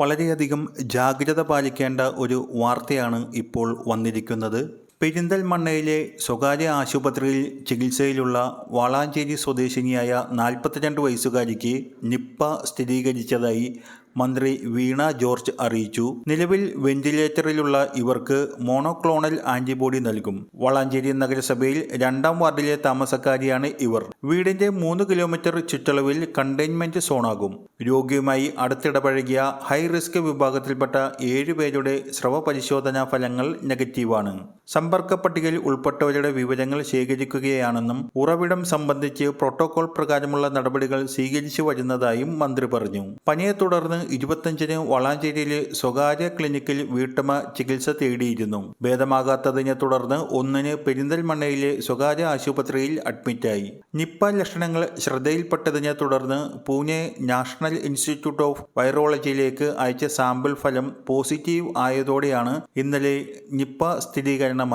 വളരെയധികം ജാഗ്രത പാലിക്കേണ്ട ഒരു വാർത്തയാണ് ഇപ്പോൾ വന്നിരിക്കുന്നത്. പെരിന്തൽമണ്ണയിലെ സ്വകാര്യ ആശുപത്രിയിൽ ചികിത്സയിലുള്ള വാളാഞ്ചേരി സ്വദേശിനിയായ നാൽപ്പത്തിരണ്ട് വയസ്സുകാരിക്ക് നിപ്പ സ്ഥിരീകരിച്ചതായി മന്ത്രി വീണ ജോർജ് അറിയിച്ചു. നിലവിൽ വെന്റിലേറ്ററിലുള്ള ഇവർക്ക് മോണോക്ലോണൽ ആന്റിബോഡി നൽകും. വളാഞ്ചേരി നഗരസഭയിൽ രണ്ടാം വാർഡിലെ താമസക്കാരിയാണ് ഇവർ. വീടിന്റെ മൂന്ന് കിലോമീറ്റർ ചുറ്റളവിൽ കണ്ടെയ്ൻമെന്റ് സോണാകും. രോഗിയുമായി അടുത്തിടപഴകിയ ഹൈ റിസ്ക് വിഭാഗത്തിൽപ്പെട്ട ഏഴുപേരുടെ സ്രവ പരിശോധനാ ഫലങ്ങൾ നെഗറ്റീവാണ്. സമ്പർക്ക പട്ടികയിൽ ഉൾപ്പെട്ടവരുടെ വിവരങ്ങൾ ശേഖരിക്കുകയാണെന്നും ഉറവിടം സംബന്ധിച്ച് പ്രോട്ടോകോൾ പ്രകാരമുള്ള നടപടികൾ സ്വീകരിച്ചു വരുന്നതായും മന്ത്രി പറഞ്ഞു. പനിയെ തുടർന്ന് ഇരുപത്തഞ്ചിന് വളാഞ്ചേരിയിലെ സ്വകാര്യ ക്ലിനിക്കിൽ വീട്ടമ്മ ചികിത്സ തേടിയിരുന്നു. ഭേദമാകാത്തതിനെ തുടർന്ന് ഒന്നിന് പെരിന്തൽമണ്ണയിലെ സ്വകാര്യ ആശുപത്രിയിൽ അഡ്മിറ്റായി നിപ്പ ലക്ഷണങ്ങൾ ശ്രദ്ധയിൽപ്പെട്ടതിനെ തുടർന്ന് പൂനെ നാഷണൽ ഇൻസ്റ്റിറ്റ്യൂട്ട് ഓഫ് വൈറോളജിയിലേക്ക് അയച്ച സാമ്പിൾ ഫലം പോസിറ്റീവ് ആയതോടെയാണ് ഇന്നലെ നിപ്പ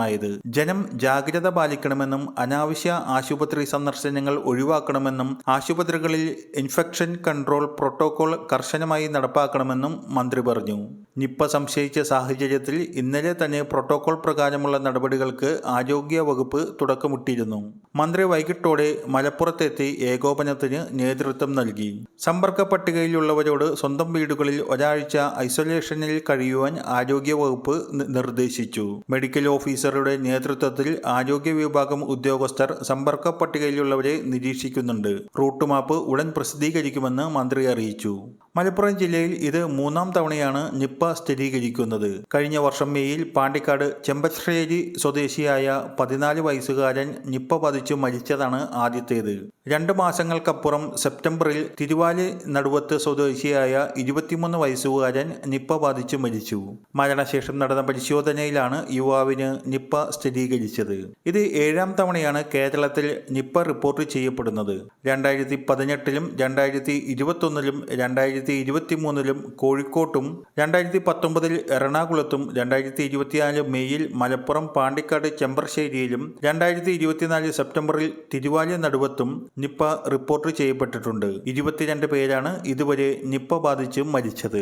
സ്ഥിരീകരണമായത് ജനം ജാഗ്രത പാലിക്കണമെന്നും അനാവശ്യ ആശുപത്രി സന്ദർശനങ്ങൾ ഒഴിവാക്കണമെന്നും ആശുപത്രികളിൽ ഇൻഫെക്ഷൻ കൺട്രോൾ പ്രോട്ടോകോൾ കർശനമായി നടപ്പാക്കണമെന്നും മന്ത്രി പറഞ്ഞു. നിപ്പ സംശയിച്ച സാഹചര്യത്തിൽ ഇന്നലെ തന്നെ പ്രോട്ടോകോൾ പ്രകാരമുള്ള നടപടികൾക്ക് ആരോഗ്യ വകുപ്പ് തുടക്കമിട്ടിരുന്നു. മന്ത്രി വൈകിട്ടോടെ മലപ്പുറത്തെത്തി ഏകോപനത്തിന് നേതൃത്വം നൽകി. സമ്പർക്ക പട്ടികയിലുള്ളവരോട് സ്വന്തം വീടുകളിൽ ഒരാഴ്ച ഐസൊലേഷനിൽ കഴിയുവാൻ ആരോഗ്യ വകുപ്പ് നിർദ്ദേശിച്ചു. മെഡിക്കൽ ഓഫീസറുടെ നേതൃത്വത്തിൽ ആരോഗ്യ വിഭാഗം ഉദ്യോഗസ്ഥർ സമ്പർക്ക പട്ടികയിലുള്ളവരെ നിരീക്ഷിക്കുന്നുണ്ട്. റൂട്ട് മാപ്പ് ഉടൻ പ്രസിദ്ധീകരിക്കുമെന്ന് മന്ത്രി അറിയിച്ചു. മലപ്പുറം ജില്ലയിൽ ഇത് മൂന്നാം തവണയാണ് നിപ്പ സ്ഥിരീകരിക്കുന്നത്. കഴിഞ്ഞ വർഷം മേയിൽ പാണ്ടിക്കാട് ചെമ്പശ്ശേരി സ്വദേശിയായ പതിനാല് വയസ്സുകാരൻ നിപ്പ പതിച്ചു മരിച്ചതാണ് ആദ്യത്തേത്. രണ്ട് മാസങ്ങൾക്കപ്പുറം സെപ്റ്റംബറിൽ തിരുവാലി നടുവത്ത് സ്വദേശിയായ ഇരുപത്തിമൂന്ന് വയസ്സുകാരൻ നിപ്പ ബാധിച്ച് മരിച്ചു. മരണശേഷം നടന്ന പരിശോധനയിലാണ് യുവാവിന് നിപ്പ സ്ഥിരീകരിച്ചത്. ഇത് ഏഴാം തവണയാണ് കേരളത്തിൽ നിപ്പ റിപ്പോർട്ട് ചെയ്യപ്പെടുന്നത്. രണ്ടായിരത്തി പതിനെട്ടിലും രണ്ടായിരത്തി ഇരുപത്തൊന്നിലും രണ്ടായിരത്തി ഇരുപത്തി മൂന്നിലും കോഴിക്കോട്ടും രണ്ടായിരത്തി പത്തൊമ്പതിൽ എറണാകുളത്തും രണ്ടായിരത്തി ഇരുപത്തിനാല് മെയ്യിൽ മലപ്പുറം പാണ്ടിക്കാട് ചെമ്പർശ്ശേരിയിലും രണ്ടായിരത്തി ഇരുപത്തിനാല് സെപ്റ്റംബറിൽ തിരുവാലി നടുവത്തും നിപ്പ റിപ്പോർട്ട് ചെയ്യപ്പെട്ടിട്ടുണ്ട്. ഇരുപത്തിരണ്ട് പേരാണ് ഇതുവരെ നിപ്പ ബാധിച്ച് മരിച്ചത്.